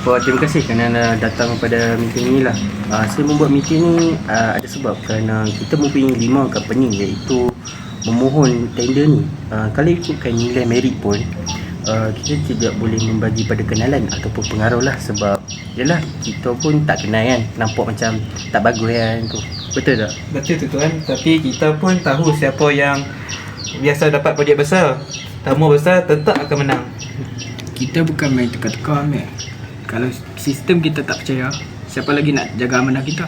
apa terima kasih kerana datang pada meeting ni lah. Uh, saya membuat meeting ni uh, ada sebab kerana kita mempunyai lima company iaitu memohon tender ni. Uh, kalau ikutkan nilai merit pun uh, kita tidak boleh membagi pada kenalan ataupun pengaruh lah sebab yalah kita pun tak kenal kan nampak macam tak bagus kan tu betul tak? Betul tu tuan, tapi kita pun tahu siapa yang biasa dapat projek besar. Tamu besar tetap akan menang. Kita bukan main tukar-tukar Amir Kalau sistem kita tak percaya Siapa lagi nak jaga amanah kita?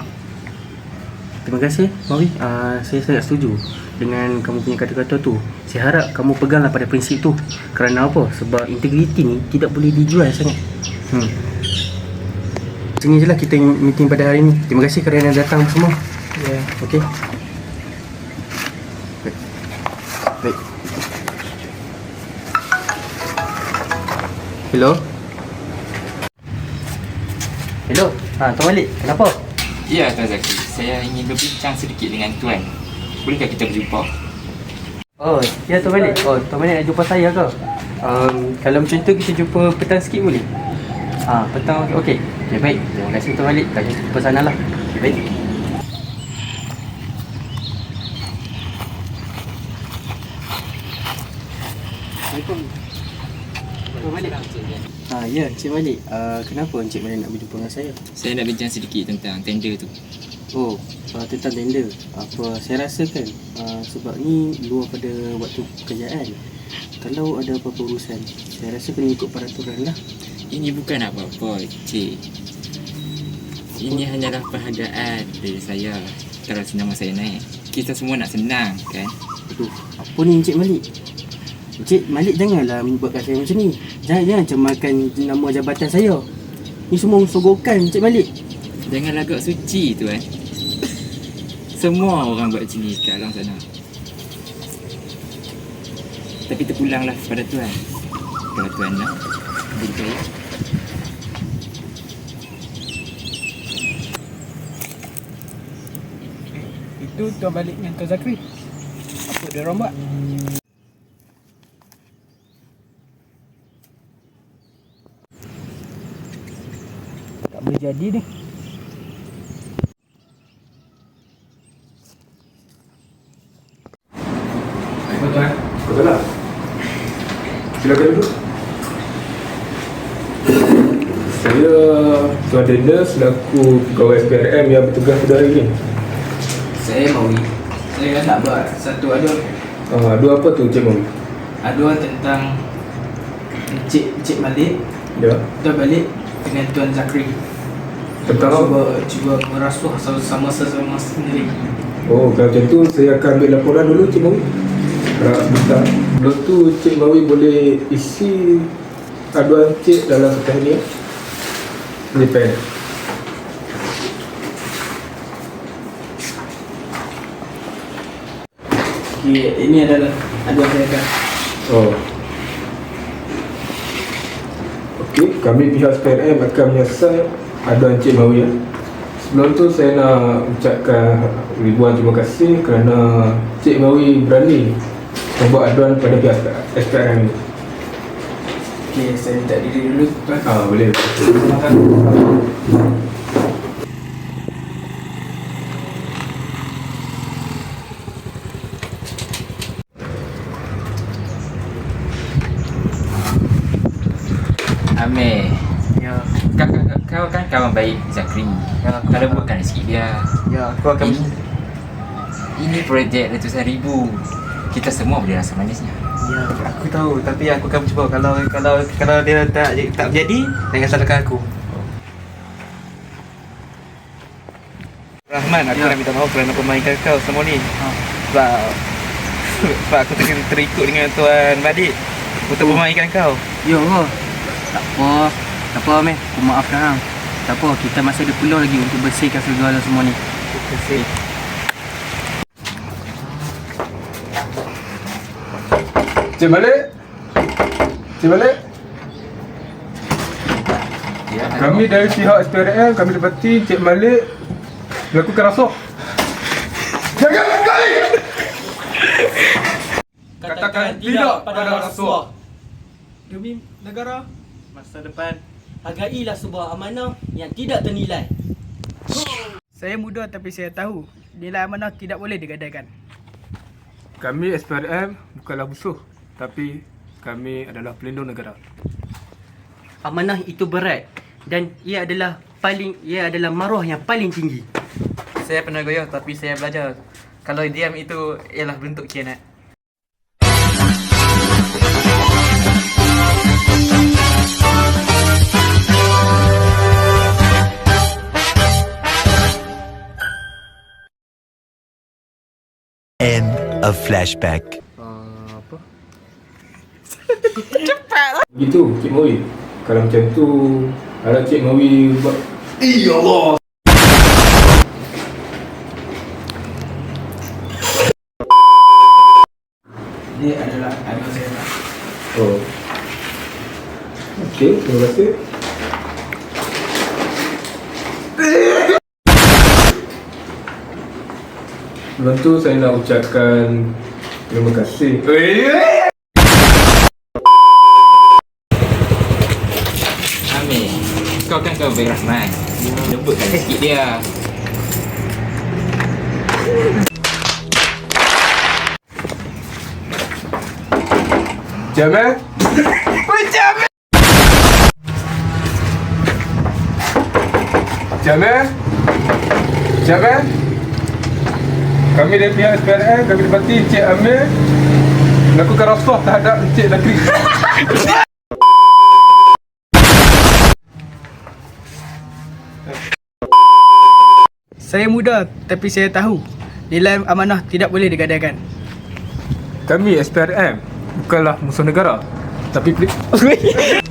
Terima kasih Mawi uh, Saya sangat setuju Dengan kamu punya kata-kata tu Saya harap kamu peganglah pada prinsip tu Kerana apa? Sebab integriti ni Tidak boleh dijual sangat hmm. Sini je lah kita meeting pada hari ni Terima kasih kerana datang semua Ya. Okey Baik. Baik Hello Hello Ha, Tuan Malik, kenapa? Ya Tuan Zaki, saya ingin berbincang sedikit dengan Tuan. Bolehkah kita berjumpa? Oh, ya Tuan Malik. Oh, Tuan Malik nak jumpa saya ke? Um, kalau macam tu kita jumpa petang sikit boleh? Ah, petang okey. Okey, okay, baik. Terima kasih Tuan Malik. Kita jumpa sana lah. Okay, baik. Assalamualaikum. Tuan Malik. Ah, ya, Encik Malik. Uh, kenapa Encik Malik nak berjumpa dengan saya? Saya nak bincang sedikit tentang tender tu. Oh, uh, tentang tender. Apa saya rasa kan uh, sebab ni luar pada waktu pekerjaan. Kalau ada apa-apa urusan, saya rasa kena ikut peraturan lah. Ini bukan apa-apa, cik. Ini hanyalah penghargaan dari saya kalau nama saya naik. Kita semua nak senang, kan? Aduh, apa ni Encik Malik? Encik Malik janganlah buatkan saya macam ni. Jangan jangan cemarkan nama jabatan saya. Ni semua sogokan Encik Malik. Jangan agak suci, Tuan. Semua orang buat macam ni kat alam sana. Tapi terpulanglah pada Tuan. Kalau Tuan nak, beri saya. Itu tuan balik dengan Tuan Zakri Apa dia orang buat? Jadi ni Betul. Silakan duduk. Saya Tuan Denda selaku pegawai SPRM yang bertugas pada hari ini. Saya Mawi. Saya nak buat satu aduan. Uh, dua apa tu Cik Mawi? Aduan tentang Encik Encik Malik, Ya. Tuan Balik dengan Tuan Zakri. Apa? Cuba cuba merasuh sama sesama sendiri. Oh, kalau macam tu saya akan ambil laporan dulu Cik Mawi. Harap sebentar. Sebelum tu Cik Mawi boleh isi aduan Cik dalam kertas ni. Ini pen. Okay, ini adalah aduan saya kan. Oh. Okey, kami pihak SPRM akan menyelesaikan aduan Encik Mawi ya. Sebelum tu saya nak ucapkan ribuan terima kasih kerana Cik Mawi berani membuat aduan pada pihak SPRM ini. Okay, saya minta diri dulu tuan. Ah, boleh. Amir, Ya, kau, kau, kau kan kawan baik Zakri. Ya, aku Kalau bukan sikit dia. ya aku akan Ini, ini projek ratusan ribu. Kita semua boleh rasa manisnya. Ya, aku tahu tapi aku akan cuba kalau kalau kalau dia tak tak jadi jangan salahkan aku. Rahman, aku Ya. nak minta maaf kerana permainkan kau semua ni. Sebab sebab aku ter, terikut dengan tuan Badik untuk permainkan kau. Ya Allah Tak apa Tak apa meh Aku maafkan hang Tak apa Kita masih ada peluang lagi Untuk bersihkan segala semua ni kasih. Cik Malik. Cik Malik. Ya, Kami dari pihak SPRM kami dapati Cik Malik melakukan rasuah. Jangan sekali. Katakan tidak pada rasuah. Demi negara, masa depan Hargailah sebuah amanah yang tidak ternilai. Saya muda tapi saya tahu nilai amanah tidak boleh digadaikan. Kami SPRM bukanlah musuh tapi kami adalah pelindung negara. Amanah itu berat dan ia adalah paling ia adalah maruah yang paling tinggi. Saya pernah goyah tapi saya belajar Kalau diam itu ialah bentuk kianat End of flashback. apa? Begitu Cik Mawi. Kalau macam tu kalau Cik Mawi buat Ini adalah anak saya. Oh. Okey, terima kasih. Sebelum tu saya nak ucapkan terima kasih. Amir, kau kan kau baik Rahman. Lembutkan sikit dia. Jamel? Jamel? Jamel? Kami dari pihak SPRM, kami dapati Encik Amir melakukan rasuah terhadap Encik Nakri. Saya muda tapi saya tahu nilai amanah tidak boleh digadaikan. Kami SPRM bukanlah musuh negara, tapi peli-